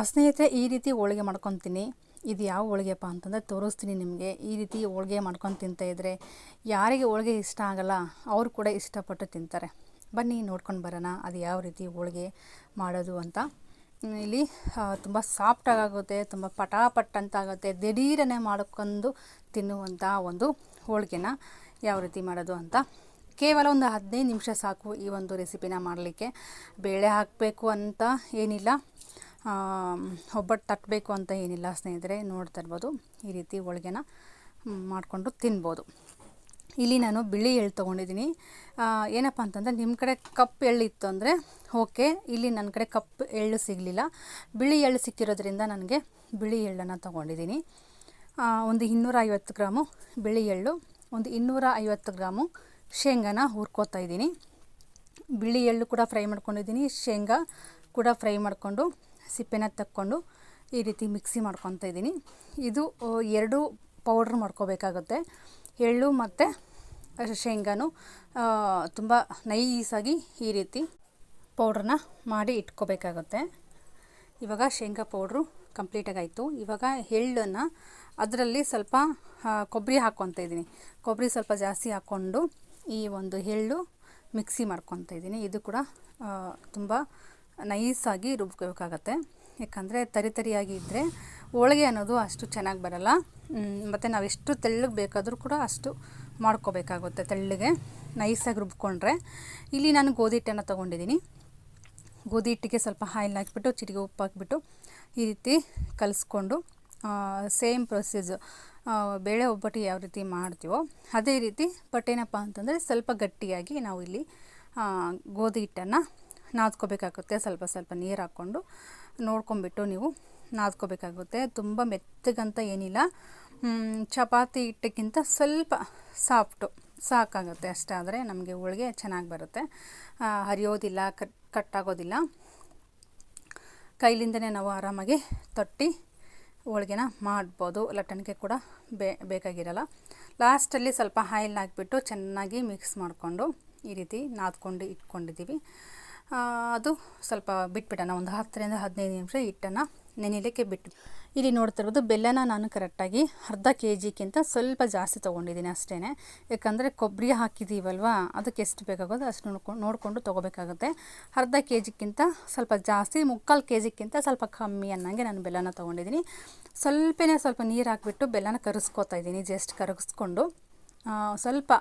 ಸ್ನೇಹಿತರೆ, ಈ ರೀತಿ ಹೋಳಿಗೆ ಮಾಡ್ಕೊತೀನಿ. ಇದು ಯಾವ ಹೋಳಿಗೆಪ್ಪ ಅಂತಂದರೆ ತೋರಿಸ್ತೀನಿ ನಿಮಗೆ. ಈ ರೀತಿ ಹೋಳಿಗೆ ಮಾಡ್ಕೊಂಡು ತಿಂತಾಯಿದ್ರೆ ಯಾರಿಗೆ ಹೋಳಿಗೆ ಇಷ್ಟ ಆಗಲ್ಲ, ಅವರು ಕೂಡ ಇಷ್ಟಪಟ್ಟು ತಿಂತಾರೆ. ಬನ್ನಿ ನೋಡ್ಕೊಂಡು ಬರೋಣ ಅದು ಯಾವ ರೀತಿ ಹೋಳಿಗೆ ಮಾಡೋದು ಅಂತ. ಇಲ್ಲಿ ತುಂಬ ಸಾಫ್ಟಾಗುತ್ತೆ ತುಂಬ ಪಟಾಪಟ್ ಅಂತ ಆಗುತ್ತೆ. ದಿಢೀರನೆ ಮಾಡ್ಕೊಂಡು ತಿನ್ನುವಂಥ ಒಂದು ಹೋಳಿಗೆನ ಯಾವ ರೀತಿ ಮಾಡೋದು ಅಂತ. ಕೇವಲ ಒಂದು ಹದಿನೈದು ನಿಮಿಷ ಸಾಕು ಈ ಒಂದು ರೆಸಿಪಿನ ಮಾಡಲಿಕ್ಕೆ. ಬೇಳೆ ಹಾಕಬೇಕು ಅಂತ ಏನಿಲ್ಲ. ಒಬ್ಬಟ್ಟು ತಟ್ಟಬೇಕು ಅಂತ ಏನಿಲ್ಲ ಸ್ನೇಹಿತರೆ, ನೋಡ್ತಾ ಇರ್ಬೋದು. ಈ ರೀತಿ ಹೋಳಿಗೆನ ಮಾಡಿಕೊಂಡು ತಿನ್ಬೋದು. ಇಲ್ಲಿ ನಾನು ಬಿಳಿ ಎಳ್ಳು ತೊಗೊಂಡಿದ್ದೀನಿ. ಏನಪ್ಪ ಅಂತಂದರೆ ನಿಮ್ಮ ಕಡೆ ಕಪ್ ಎಳ್ಳು ಇತ್ತು ಅಂದರೆ ಓಕೆ, ಇಲ್ಲಿ ನನ್ನ ಕಡೆ ಕಪ್ ಎಳ್ಳು ಸಿಗಲಿಲ್ಲ. ಬಿಳಿ ಎಳ್ಳು ಸಿಕ್ಕಿರೋದ್ರಿಂದ ನನಗೆ ಬಿಳಿ ಎಳ್ಳನ್ನು ತೊಗೊಂಡಿದ್ದೀನಿ. ಒಂದು ಇನ್ನೂರ ಐವತ್ತು ಗ್ರಾಮು ಬಿಳಿ ಎಳ್ಳು, ಒಂದು ಇನ್ನೂರ ಐವತ್ತು ಗ್ರಾಮು ಶೇಂಗಾನ ಹುರ್ಕೋತಾ ಇದ್ದೀನಿ. ಬಿಳಿ ಎಳ್ಳು ಕೂಡ ಫ್ರೈ ಮಾಡ್ಕೊಂಡಿದ್ದೀನಿ, ಶೇಂಗಾ ಕೂಡ ಫ್ರೈ ಮಾಡಿಕೊಂಡು ಸಿಪ್ಪೆನ ತಕ್ಕೊಂಡು ಈ ರೀತಿ ಮಿಕ್ಸಿ ಮಾಡ್ಕೊತಾ ಇದ್ದೀನಿ. ಇದು ಎರಡು ಪೌಡ್ರ್ ಮಾಡ್ಕೋಬೇಕಾಗುತ್ತೆ. ಎಳ್ಳು ಮತ್ತು ಶೇಂಗಾನು ತುಂಬ ನೈಸಾಗಿ ಈ ರೀತಿ ಪೌಡ್ರನ್ನ ಮಾಡಿ ಇಟ್ಕೋಬೇಕಾಗುತ್ತೆ. ಇವಾಗ ಶೇಂಗಾ ಪೌಡ್ರು ಕಂಪ್ಲೀಟಾಗಿ ಆಯಿತು ಇವಾಗ ಎಳ್ಳನ್ನು ಅದರಲ್ಲಿ ಸ್ವಲ್ಪ ಕೊಬ್ಬರಿ ಹಾಕ್ಕೊತ ಇದ್ದೀನಿ. ಕೊಬ್ಬರಿ ಸ್ವಲ್ಪ ಜಾಸ್ತಿ ಹಾಕ್ಕೊಂಡು ಈ ಒಂದು ಎಳ್ಳು ಮಿಕ್ಸಿ ಮಾಡ್ಕೊತ ಇದ್ದೀನಿ. ಇದು ಕೂಡ ತುಂಬ ನೈಸಾಗಿ ರುಬ್ಕೋಬೇಕಾಗತ್ತೆ. ಯಾಕಂದರೆ ತರಿ ತರಿಯಾಗಿ ಇದ್ದರೆ ಹೋಳಿಗೆ ಅನ್ನೋದು ಅಷ್ಟು ಚೆನ್ನಾಗಿ ಬರಲ್ಲ. ಮತ್ತು ನಾವು ಎಷ್ಟು ತೆಳ್ಳಗೆ ಬೇಕಾದರೂ ಕೂಡ ಅಷ್ಟು ಮಾಡ್ಕೋಬೇಕಾಗುತ್ತೆ ತೆಳ್ಳಗೆ, ನೈಸಾಗಿ ರುಬ್ಕೊಂಡ್ರೆ. ಇಲ್ಲಿ ನಾನು ಗೋಧಿ ಹಿಟ್ಟನ್ನು ತೊಗೊಂಡಿದ್ದೀನಿ ಗೋಧಿ ಹಿಟ್ಟಿಗೆ ಸ್ವಲ್ಪ ಹಾಯಿಲ್ ಹಾಕಿಬಿಟ್ಟು ಚಿಟಿಗೆ ಉಪ್ಪು ಹಾಕಿಬಿಟ್ಟು ಈ ರೀತಿ ಕಲಿಸ್ಕೊಂಡು ಸೇಮ್ ಪ್ರೊಸೀಜ್ ಬೇಳೆ ಒಬ್ಬಟ್ಟು ಯಾವ ರೀತಿ ಮಾಡ್ತೀವೋ ಅದೇ ರೀತಿ ಬಟ್ ಏನಪ್ಪ ಅಂತಂದರೆ ಸ್ವಲ್ಪ ಗಟ್ಟಿಯಾಗಿ ನಾವು ಇಲ್ಲಿ ಗೋಧಿ ಹಿಟ್ಟನ್ನು ನಾದ್ಕೋಬೇಕಾಗುತ್ತೆ. ಸ್ವಲ್ಪ ಸ್ವಲ್ಪ ನೀರು ಹಾಕ್ಕೊಂಡು ನೋಡ್ಕೊಂಬಿಟ್ಟು ನೀವು ನಾದ್ಕೋಬೇಕಾಗುತ್ತೆ. ತುಂಬ ಮೆತ್ತಗಂತ ಏನಿಲ್ಲ. ಚಪಾತಿ ಹಿಟ್ಟಕ್ಕಿಂತ ಸ್ವಲ್ಪ ಸಾಫ್ಟು, ಸಾಕಾಗುತ್ತೆ ಅಷ್ಟಾದರೆ ನಮಗೆ ಹೋಳಿಗೆ ಚೆನ್ನಾಗಿ ಬರುತ್ತೆ. ಹರಿಯೋದಿಲ್ಲ ಕಟ್ ಕಟ್ಟಾಗೋದಿಲ್ಲ. ಕೈಲಿಂದನೇ ನಾವು ಆರಾಮಾಗಿ ತಟ್ಟಿ ಹೋಳಿಗೆನ ಮಾಡ್ಬೋದು. ಲಟ್ಟಣಿಗೆ ಕೂಡ ಬೇ, ಬೇಕಾಗಿರಲ್ಲ. ಲಾಸ್ಟಲ್ಲಿ ಸ್ವಲ್ಪ ಆಯಿಲ್ ಹಾಕ್ಬಿಟ್ಟು ಚೆನ್ನಾಗಿ ಮಿಕ್ಸ್ ಮಾಡಿಕೊಂಡು ಈ ರೀತಿ ನಾದ್ಕೊಂಡು ಇಟ್ಕೊಂಡಿದ್ದೀವಿ. ಅದು ಸ್ವಲ್ಪ ಬಿಟ್ಬಿಡೋಣ ಒಂದು ಹತ್ತರಿಂದ ಹದಿನೈದು ನಿಮಿಷ ಹಿಟ್ಟನ್ನು ನೆನೆಯಲಿಕ್ಕೆ ಬಿಟ್ಟು ಇಲ್ಲಿ ನೋಡ್ತಿರ್ಬೋದು ಬೆಲ್ಲನ ನಾನು ಕರೆಕ್ಟಾಗಿ ಅರ್ಧ ಕೆ ಜಿಗಿಂತ ಸ್ವಲ್ಪ ಜಾಸ್ತಿ ತೊಗೊಂಡಿದ್ದೀನಿ ಅಷ್ಟೇ ಯಾಕಂದರೆ ಕೊಬ್ಬರಿ ಹಾಕಿದ್ದೀವಲ್ವ ಅದಕ್ಕೆ ಎಷ್ಟು ಬೇಕಾಗೋದು ಅಷ್ಟು ನೋಡ್ಕೊಂಡು ನೋಡಿಕೊಂಡು ತೊಗೋಬೇಕಾಗುತ್ತೆ. ಅರ್ಧ ಕೆ ಜಿಗಿಂತ ಸ್ವಲ್ಪ ಜಾಸ್ತಿ, ಮುಕ್ಕಾಲು ಕೆ ಜಿಗಿಂತ ಸ್ವಲ್ಪ ಕಮ್ಮಿ ಅನ್ನಂಗೆ ನಾನು ಬೆಲ್ಲನ ತೊಗೊಂಡಿದ್ದೀನಿ. ಸ್ವಲ್ಪನೇ ಸ್ವಲ್ಪ ನೀರು ಹಾಕಿಬಿಟ್ಟು ಬೆಲ್ಲನ ಕರಗಿಸ್ಕೋತಾ ಇದ್ದೀನಿ, ಜಸ್ಟ್ ಕರಗಿಸ್ಕೊಂಡು ಸ್ವಲ್ಪ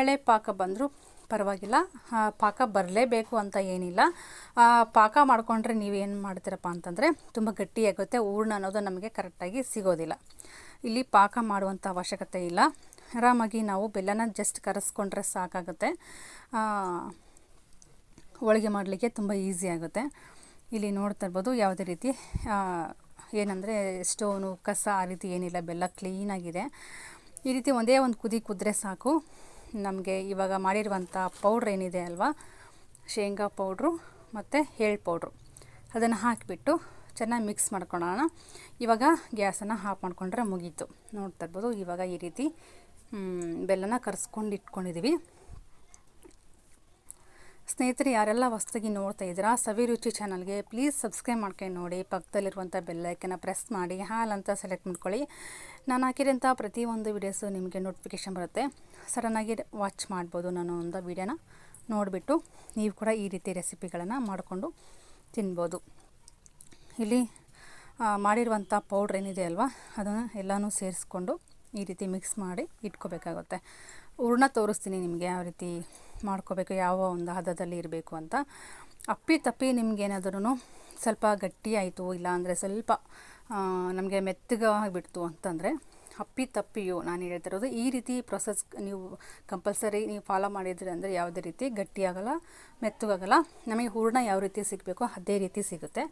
ಎಳೆ ಪಾಕ ಬಂದರೂ ಪರವಾಗಿಲ್ಲ. ಪಾಕ ಬರಲೇಬೇಕು ಅಂತ ಏನಿಲ್ಲ. ಪಾಕ ಮಾಡಿಕೊಂಡ್ರೆ ನೀವೇನು ಮಾಡ್ತೀರಪ್ಪ ಅಂತಂದರೆ ತುಂಬ ಗಟ್ಟಿಯಾಗುತ್ತೆ, ಹೂರ್ಣ ಅನ್ನೋದು ನಮಗೆ ಕರೆಕ್ಟಾಗಿ ಸಿಗೋದಿಲ್ಲ. ಇಲ್ಲಿ ಪಾಕ ಮಾಡುವಂಥ ಅವಶ್ಯಕತೆ ಇಲ್ಲ. ಆರಾಮಾಗಿ ನಾವು ಬೆಲ್ಲನ ಜಸ್ಟ್ ಕರೆಸ್ಕೊಂಡ್ರೆ ಸಾಕಾಗುತ್ತೆ. ಹೋಳಿಗೆ ಮಾಡಲಿಕ್ಕೆ ತುಂಬ ಈಸಿ ಆಗುತ್ತೆ. ಇಲ್ಲಿ ನೋಡ್ತಾ ಇರ್ಬೋದು ಯಾವುದೇ ರೀತಿ ಏನಂದರೆ ಸ್ಟೋನು ಕಸ ಆ ರೀತಿ ಏನಿಲ್ಲ, ಬೆಲ್ಲ ಕ್ಲೀನಾಗಿದೆ ಈ ರೀತಿ ಒಂದೇ ಒಂದು ಕುದಿ ಕುದ್ರೆ ಸಾಕು. ನಮಗೆ ಇವಾಗ ಮಾಡಿರುವಂಥ ಪೌಡ್ರ್ ಏನಿದೆ ಅಲ್ವಾ, ಶೇಂಗಾ ಪೌಡ್ರು ಮತ್ತು ಎಳ್ಳು ಪೌಡ್ರು. ಅದನ್ನು ಹಾಕಿಬಿಟ್ಟು ಚೆನ್ನಾಗಿ ಮಿಕ್ಸ್ ಮಾಡ್ಕೊಳ್ಳೋಣ ಇವಾಗ ಗ್ಯಾಸನ್ನು ಆಫ್ ಮಾಡ್ಕೊಂಡ್ರೆ ಮುಗೀತು. ನೋಡ್ತಾ ಇರ್ಬೋದು ಇವಾಗ ಈ ರೀತಿ ಬೆಲ್ಲನ ಕರೆಸ್ಕೊಂಡು ಇಟ್ಕೊಂಡಿದ್ದೀವಿ ಸ್ನೇಹಿತರೆ, ಯಾರೆಲ್ಲ ಹೊಸ್ದಾಗಿ ನೋಡ್ತಾ ಇದ್ದೀರಾ ಸವಿರುಚಿ ಚಾನಲ್ಗೆ ಪ್ಲೀಸ್ ಸಬ್ಸ್ಕ್ರೈಬ್ ಮಾಡ್ಕೊಂಡು ನೋಡಿ, ಪಕ್ಕದಲ್ಲಿರುವಂಥ ಬೆಲ್ಲೈಕನ್ನು ಪ್ರೆಸ್ ಮಾಡಿ, ಹಾಲ್ ಅಂತ ಸೆಲೆಕ್ಟ್ ಮಾಡ್ಕೊಳ್ಳಿ. ನಾನು ಹಾಕಿರೋಂಥ ಪ್ರತಿಯೊಂದು ವೀಡಿಯೋಸು ನಿಮಗೆ ನೋಟಿಫಿಕೇಷನ್ ಬರುತ್ತೆ. ಸಡನ್ನಾಗಿ ವಾಚ್ ಮಾಡ್ಬೋದು ನಾನು ಒಂದು ವೀಡಿಯೋನ ನೋಡಿಬಿಟ್ಟು, ನೀವು ಕೂಡ ಈ ರೀತಿ ರೆಸಿಪಿಗಳನ್ನು ಮಾಡಿಕೊಂಡು ತಿನ್ಬೋದು. ಇಲ್ಲಿ ಮಾಡಿರುವಂಥ ಪೌಡ್ರ್ ಏನಿದೆ ಅಲ್ವಾ, ಅದನ್ನು ಎಲ್ಲನೂ ಸೇರಿಸ್ಕೊಂಡು ಈ ರೀತಿ ಮಿಕ್ಸ್ ಮಾಡಿ ಇಟ್ಕೋಬೇಕಾಗುತ್ತೆ. ಹೂರ್ಣ ತೋರಿಸ್ತೀನಿ ನಿಮಗೆ ಯಾವ ರೀತಿ ಮಾಡ್ಕೋಬೇಕು, ಯಾವ ಒಂದು ಹದದಲ್ಲಿ ಇರಬೇಕು ಅಂತ. ಅಪ್ಪಿ ತಪ್ಪಿ ನಿಮ್ಗೇನಾದ್ರೂ ಸ್ವಲ್ಪ ಗಟ್ಟಿ ಆಯಿತು, ಇಲ್ಲಾಂದರೆ ಸ್ವಲ್ಪ ನಮಗೆ ಮೆತ್ತಗಾಗಿಬಿಡ್ತು ಅಂತಂದರೆ, ಅಪ್ಪಿ ತಪ್ಪಿಯು ನಾನು ಹೇಳ್ತಿರೋದು ಈ ರೀತಿ ಪ್ರೊಸೆಸ್ ನೀವು ಕಂಪಲ್ಸರಿ ನೀವು ಫಾಲೋ ಮಾಡಿದ್ರಿ ಅಂದರೆ ಯಾವುದೇ ರೀತಿ ಗಟ್ಟಿಯಾಗಲ್ಲ ಮೆತ್ತಗಾಗಲ್ಲ ನಮಗೆ ಹೂರ್ಣ ಯಾವ ರೀತಿ ಸಿಗಬೇಕೋ ಅದೇ ರೀತಿ ಸಿಗುತ್ತೆ.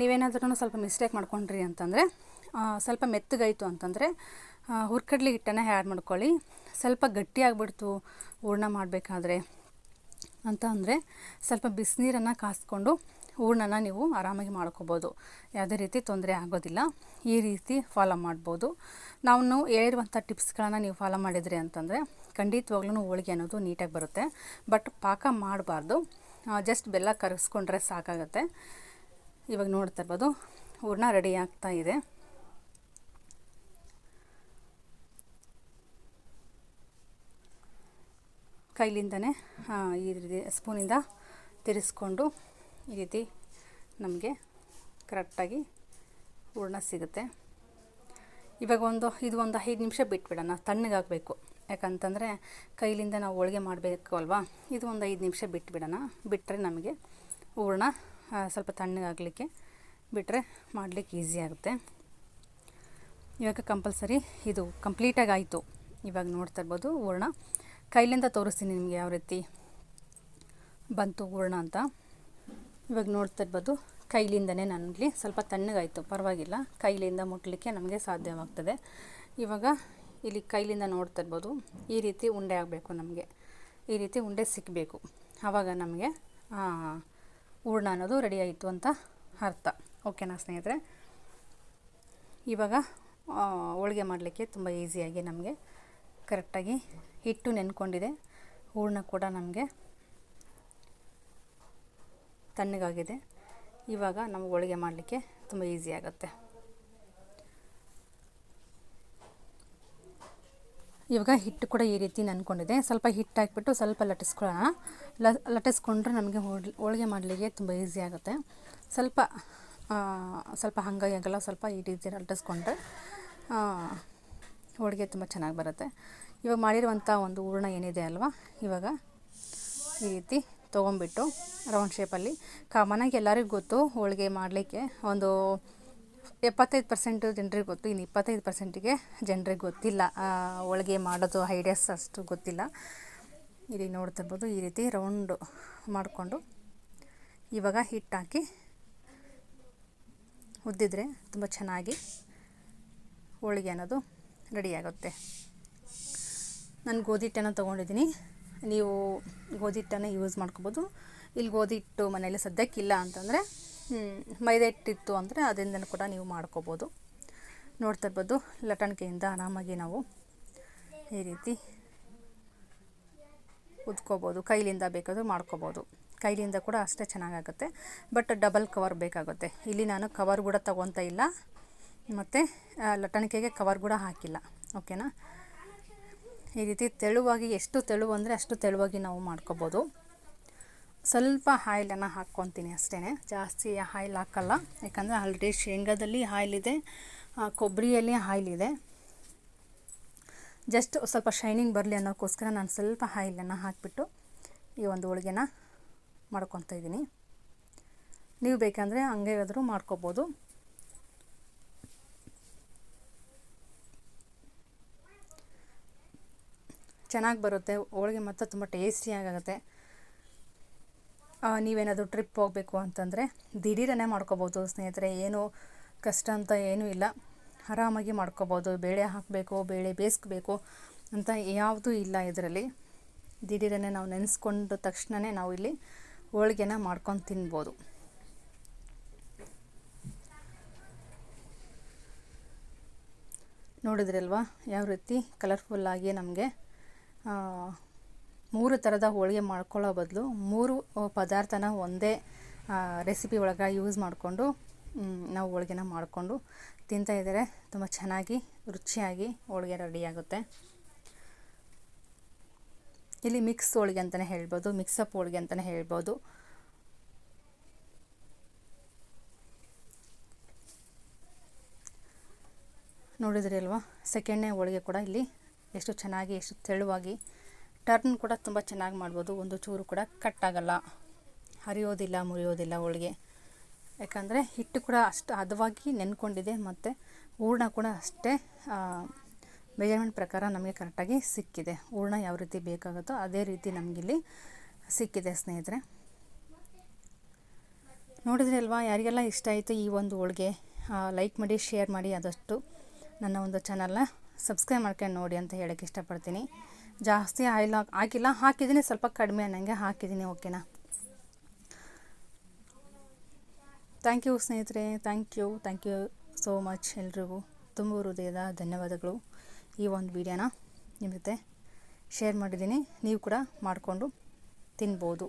ನೀವೇನಾದ್ರೂ ಸ್ವಲ್ಪ ಮಿಸ್ಟೇಕ್ ಮಾಡ್ಕೊಂಡ್ರಿ ಅಂತಂದರೆ ಸ್ವಲ್ಪ ಮೆತ್ತಗಾಯಿತು ಅಂತಂದರೆ ಹುರ್ಕಡ್ಲಿ ಹಿಟ್ಟನ್ನು ಆ್ಯಡ್ ಮಾಡ್ಕೊಳ್ಳಿ. ಸ್ವಲ್ಪ ಗಟ್ಟಿಯಾಗ್ಬಿಡ್ತು ಹೂರ್ಣ ಮಾಡಬೇಕಾದ್ರೆ. ಅಂತ ಅಂದರೆ ಸ್ವಲ್ಪ ಬಿಸಿನೀರನ್ನು ಕಾಸ್ಕೊಂಡು ಹೂರ್ಣನ ನೀವು ಆರಾಮಾಗಿ ಮಾಡ್ಕೋಬೋದು. ಯಾವುದೇ ರೀತಿ ತೊಂದರೆ ಆಗೋದಿಲ್ಲ. ಈ ರೀತಿ ಫಾಲೋ ಮಾಡ್ಬೋದು. ನಾವು ಹೇಳಿರುವಂಥ ಟಿಪ್ಸ್ಗಳನ್ನು ನೀವು ಫಾಲೋ ಮಾಡಿದ್ರಿ ಅಂತಂದರೆ ಖಂಡಿತವಾಗ್ಲೂ ಹೋಳಿಗೆ ಅನ್ನೋದು ನೀಟಾಗಿ ಬರುತ್ತೆ. ಬಟ್ ಪಾಕ ಮಾಡಬಾರ್ದು. ಜಸ್ಟ್ ಬೆಲ್ಲ ಕರಗಿಸ್ಕೊಂಡ್ರೆ ಸಾಕಾಗುತ್ತೆ. ಇವಾಗ ನೋಡ್ತಾ ಇರ್ಬೋದು, ಹೂರ್ಣ ರೆಡಿ ಆಗ್ತಾ ಇದೆ. ಕೈಲಿಂದನೇ ಈ ರೀತಿ ಸ್ಪೂನಿಂದ ತಿರ್ಸ್ಕೊಂಡು ಈ ರೀತಿ ನಮಗೆ ಕರೆಕ್ಟಾಗಿ ಹೂರ್ಣ ಸಿಗುತ್ತೆ. ಇವಾಗ ಒಂದು, ಇದು ಒಂದು ಐದು ನಿಮಿಷ ಬಿಟ್ಬಿಡೋಣ ತಣ್ಣಗಾಗಬೇಕು ಯಾಕಂತಂದರೆ ಕೈಲಿಂದ ನಾವು ಹೋಳಿಗೆ ಮಾಡಬೇಕು ಅಲ್ವಾ? ಇದು ಒಂದು ಐದು ನಿಮಿಷ ಬಿಟ್ಬಿಡೋಣ. ಬಿಟ್ಟರೆ ನಮಗೆ ಹೂರ್ಣ ಸ್ವಲ್ಪ ತಣ್ಣಗಾಗಲಿಕ್ಕೆ ಬಿಟ್ಟರೆ ಮಾಡಲಿಕ್ಕೆ ಈಸಿ ಆಗುತ್ತೆ. ಇವಾಗ ಕಂಪಲ್ಸರಿ ಇದು ಕಂಪ್ಲೀಟಾಗಿ ಆಯಿತು. ಇವಾಗ ನೋಡ್ತಾ ಇರ್ಬೋದು ಹೂರಣ. ಕೈಲಿಂದ ತೋರಿಸ್ತೀನಿ ನಿಮಗೆ ಯಾವ ರೀತಿ ಬಂತು ಹೂರ್ಣ ಅಂತ. ಇವಾಗ ನೋಡ್ತಾ ಇರ್ಬೋದು, ಕೈಲಿಂದನೇ ನನಗೆ ಸ್ವಲ್ಪ ತಣ್ಣಗಾಯಿತು, ಪರವಾಗಿಲ್ಲ. ಕೈಲಿಂದ ಮುಟ್ಟಲಿಕ್ಕೆ ನಮಗೆ ಸಾಧ್ಯವಾಗ್ತದೆ. ಇವಾಗ ಇಲ್ಲಿ ಕೈಲಿಂದ ನೋಡ್ತಾ ಇರ್ಬೋದು, ಈ ರೀತಿ ಉಂಡೆ ಆಗಬೇಕು ನಮಗೆ. ಈ ರೀತಿ ಉಂಡೆ ಸಿಕ್ಕಬೇಕು ಆವಾಗ ನಮಗೆ ಹೂರ್ಣ ಅನ್ನೋದು ರೆಡಿ ಆಯಿತು ಅಂತ ಅರ್ಥ. ಓಕೆನಾ ಸ್ನೇಹಿತರೆ? ಇವಾಗ ಹೋಳಿಗೆ ಮಾಡಲಿಕ್ಕೆ ತುಂಬ ಈಸಿಯಾಗಿ ನಮಗೆ ಕರೆಕ್ಟಾಗಿ ಹಿಟ್ಟು ನೆನ್ಕೊಂಡಿದೆ. ಹೂರ್ಣ ಕೂಡ ನಮಗೆ ತಣ್ಣಗಾಗಿದೆ. ಇವಾಗ ನಮಗೆ ಹೋಳಿಗೆ ಮಾಡಲಿಕ್ಕೆ ತುಂಬ ಈಸಿ ಆಗುತ್ತೆ. ಇವಾಗ ಹಿಟ್ಟು ಕೂಡ ಈ ರೀತಿ ನೆನ್ಕೊಂಡಿದೆ. ಸ್ವಲ್ಪ ಹಿಟ್ಟು ಹಾಕ್ಬಿಟ್ಟು ಸ್ವಲ್ಪ ಲಟ್ಟಿಸ್ಕೊಳ್ಳೋಣ. ಲಟ್ಟಿಸ್ಕೊಂಡ್ರೆ ನಮಗೆ ಹೋಳಿಗೆ ಮಾಡಲಿಕ್ಕೆ ತುಂಬ ಈಸಿ ಆಗುತ್ತೆ. ಸ್ವಲ್ಪ ಸ್ವಲ್ಪ ಹಂಗಾಗಿ ಆಗಲ್ಲ, ಸ್ವಲ್ಪ ಈ ರೀತಿ ಲಟ್ಟಿಸ್ಕೊಂಡ್ರೆ ಹೋಳಿಗೆ ತುಂಬ ಚೆನ್ನಾಗಿ ಬರುತ್ತೆ. ಇವಾಗ ಮಾಡಿರುವಂಥ ಒಂದು ಹೂರ್ಣ ಏನಿದೆ ಅಲ್ವಾ? ಇವಾಗ ಈ ರೀತಿ ತೊಗೊಂಬಿಟ್ಟು ರೌಂಡ್ ಶೇಪಲ್ಲಿ ಕಾಮನಾಗಿ ಎಲ್ಲರಿಗೂ ಗೊತ್ತು, ಹೋಳಿಗೆ ಮಾಡಲಿಕ್ಕೆ ಒಂದು ಎಪ್ಪತ್ತೈದು ಪರ್ಸೆಂಟು ಜನರಿಗೆ ಗೊತ್ತು, ಇನ್ನು ಇಪ್ಪತ್ತೈದು ಪರ್ಸೆಂಟಿಗೆ ಜನರಿಗೆ ಗೊತ್ತಿಲ್ಲ. ಹೋಳಿಗೆ ಮಾಡೋದು ಐಡಿಯಾಸ್ ಅಷ್ಟು ಗೊತ್ತಿಲ್ಲ. ಇಲ್ಲಿ ನೋಡ್ತಿರ್ಬೋದು, ಈ ರೀತಿ ರೌಂಡು ಮಾಡಿಕೊಂಡು ಇವಾಗ ಹಿಟ್ಟು ಹಾಕಿ ಉದ್ದಿದ್ರೆ ತುಂಬ ಚೆನ್ನಾಗಿ ಹೋಳಿಗೆ ಅನ್ನೋದು ರೆಡಿಯಾಗುತ್ತೆ ನಾನು ಗೋಧಿ ಹಿಟ್ಟನ್ನು ತೊಗೊಂಡಿದ್ದೀನಿ. ನೀವು ಗೋಧಿ ಹಿಟ್ಟನ್ನು ಯೂಸ್ ಮಾಡ್ಕೋಬೋದು. ಇಲ್ಲಿ ಗೋಧಿ ಹಿಟ್ಟು ಮನೇಲಿ ಸದ್ಯಕ್ಕಿಲ್ಲ ಅಂತಂದರೆ ಮೈದಾ ಹಿಟ್ಟಿತ್ತು ಅಂದರೆ ಅದರಿಂದ ಕೂಡ ನೀವು ಮಾಡ್ಕೋಬೋದು. ನೋಡ್ತಾ ಇರ್ಬೋದು, ಲಟಣಿಕೆಯಿಂದ ಆರಾಮಾಗಿ ನಾವು ಈ ರೀತಿ ಉದ್ಕೋಬೋದು. ಕೈಲಿಂದ ಬೇಕಾದರೂ ಮಾಡ್ಕೋಬೋದು. ಕೈಲಿಂದ ಕೂಡ ಅಷ್ಟೇ ಚೆನ್ನಾಗಾಗುತ್ತೆ. ಬಟ್ ಡಬಲ್ ಕವರ್ ಬೇಕಾಗುತ್ತೆ. ಇಲ್ಲಿ ನಾನು ಕವರ್ ಕೂಡ ತೊಗೊತಾ ಇಲ್ಲ. ಮತ್ತು ಲಟಣಿಕೆಗೆ ಕವರ್ ಕೂಡ ಹಾಕಿಲ್ಲ. ಓಕೆನಾ? ಈ ರೀತಿ ತೆಳುವಾಗಿ ಎಷ್ಟು ತೆಳುವು ಅಂದರೆ ಅಷ್ಟು ತೆಳುವಾಗಿ ನಾವು ಮಾಡ್ಕೋಬೋದು. ಸ್ವಲ್ಪ ಆಯಿಲನ್ನು ಹಾಕ್ಕೊತೀನಿ ಅಷ್ಟೇ. ಜಾಸ್ತಿ ಆಯಿಲ್ ಹಾಕಲ್ಲ. ಯಾಕಂದರೆ ಆಲ್ರೆಡಿ ಶೇಂಗಾದಲ್ಲಿ ಆಯಿಲ್ ಇದೆ ಕೊಬ್ಬರಿಯಲ್ಲಿ ಆಯಿಲ್ ಇದೆ ಜಸ್ಟ್ ಸ್ವಲ್ಪ ಶೈನಿಂಗ್ ಬರಲಿ ಅನ್ನೋಕ್ಕೋಸ್ಕರ ನಾನು ಸ್ವಲ್ಪ ಆಯಿಲನ್ನು ಹಾಕಿಬಿಟ್ಟು ಈ ಒಂದು ಹೋಳಿಗೆನ ಮಾಡ್ಕೊತಾ ಇದ್ದೀನಿ ನೀವು ಬೇಕಂದರೆ ಹಂಗೆ ಆದರೂ ಮಾಡ್ಕೋಬೋದು. ಚೆನ್ನಾಗಿ ಬರುತ್ತೆ, ಹೋಳಿಗೆ ಮಾತ್ರ ತುಂಬ ಟೇಸ್ಟಿಯಾಗುತ್ತೆ ನೀವೇನಾದರೂ ಟ್ರಿಪ್ ಹೋಗಬೇಕು ಅಂತಂದರೆ ದಿಢೀರನೇ ಮಾಡ್ಕೋಬೋದು ಸ್ನೇಹಿತರೆ, ಏನು ಕಷ್ಟ ಅಂತ ಏನೂ ಇಲ್ಲ. ಆರಾಮಾಗಿ ಮಾಡ್ಕೋಬೋದು, ಬೇಳೆ ಹಾಕಬೇಕು, ಬೇಳೆ ಬೇಯಿಸ್ಬೇಕು ಅಂತ ಯಾವುದೂ ಇಲ್ಲ ಇದರಲ್ಲಿ. ದಿಢೀರನೇ ನಾವು ನೆನೆಸ್ಕೊಂಡ ತಕ್ಷಣವೇ ನಾವು ಇಲ್ಲಿ ಹೋಳಿಗೆನ ಮಾಡ್ಕೊಂಡು ತಿನ್ಬೋದು. ನೋಡಿದ್ರಲ್ವಾ ಯಾವ ರೀತಿ ಕಲರ್ಫುಲ್ಲಾಗಿ ನಮಗೆ ಮೂರು ಥರದ ಹೋಳಿಗೆ ಮಾಡ್ಕೊಳ್ಳೋ ಬದಲು ಮೂರು ಪದಾರ್ಥನ ಒಂದೇ ರೆಸಿಪಿ ಒಳಗೆ ಯೂಸ್ ಮಾಡಿಕೊಂಡು ನಾವು ಹೋಳಿಗೆನ ಮಾಡಿಕೊಂಡು ತಿಂತಾ ಇದ್ದರೆ ತುಂಬ ಚೆನ್ನಾಗಿ, ರುಚಿಯಾಗಿ ಹೋಳಿಗೆ ರೆಡಿಯಾಗುತ್ತೆ ಇಲ್ಲಿ ಮಿಕ್ಸ್ ಹೋಳಿಗೆ ಅಂತಲೇ ಹೇಳ್ಬೋದು ಮಿಕ್ಸಪ್ ಹೋಳಿಗೆ ಅಂತಲೇ ಹೇಳ್ಬೋದು. ನೋಡಿದ್ರಿ ಅಲ್ವಾ? ಸೆಕೆಂಡ್ನೇ ಹೋಳಿಗೆ ಕೂಡ ಇಲ್ಲಿ ಎಷ್ಟು ಚೆನ್ನಾಗಿ, ಎಷ್ಟು ತೆಳುವಾಗಿ ಟರ್ನ್ ಕೂಡ ತುಂಬ ಚೆನ್ನಾಗಿ ಮಾಡ್ಬೋದು. ಒಂದು ಚೂರು ಕೂಡ ಕಟ್ಟಾಗಲ್ಲ ಹರಿಯೋದಿಲ್ಲ, ಮುರಿಯೋದಿಲ್ಲ ಹೋಳಿಗೆ. ಯಾಕಂದರೆ ಹಿಟ್ಟು ಕೂಡ ಅಷ್ಟು ಹದವಾಗಿ ನೆನ್ಕೊಂಡಿದೆ ಮತ್ತು ಹೂರ್ಣ ಕೂಡ ಅಷ್ಟೇ ಮೆಜರ್ಮೆಂಟ್ ಪ್ರಕಾರ ನಮಗೆ ಕರೆಕ್ಟಾಗಿ ಸಿಕ್ಕಿದೆ. ಹೂರ್ಣ ಯಾವ ರೀತಿ ಬೇಕಾಗುತ್ತೋ ಅದೇ ರೀತಿ ನಮಗಿಲ್ಲಿ ಸಿಕ್ಕಿದೆ ಸ್ನೇಹಿತರೆ. ನೋಡಿದ್ರೆ ಅಲ್ವಾ? ಯಾರಿಗೆಲ್ಲ ಇಷ್ಟ ಆಯಿತು ಈ ಒಂದು ಹೋಳಿಗೆ ಲೈಕ್ ಮಾಡಿ ಶೇರ್ ಮಾಡಿ ಆದಷ್ಟು ನನ್ನ ಒಂದು ಚಾನಲ್ನ ಸಬ್ಸ್ಕ್ರೈಬ್ ಮಾಡ್ಕೊಂಡು ನೋಡಿ ಅಂತ ಹೇಳೋಕ್ಕೆ ಇಷ್ಟಪಡ್ತೀನಿ. ಜಾಸ್ತಿ ಆಯಿಲ್ ಹಾಕಿಲ್ಲ, ಹಾಕಿದ್ದೀನಿ, ಸ್ವಲ್ಪ ಕಡಿಮೆ ಅನ್ನಂಗೆ ಹಾಕಿದ್ದೀನಿ, ಓಕೆನಾ? ಥ್ಯಾಂಕ್ ಯು ಸ್ನೇಹಿತರೆ thank you thank you so much ಎಲ್ರಿಗೂ. ತುಂಬ ಹೃದಯದ ಧನ್ಯವಾದಗಳು ಈ ಒಂದು ವಿಡಿಯೋನ ನಿಮ್ಮ ಜೊತೆ ಶೇರ್ ಮಾಡಿದ್ದೀನಿ. ನೀವು ಕೂಡ ಮಾಡಿಕೊಂಡು ತಿನ್ಬೋದು.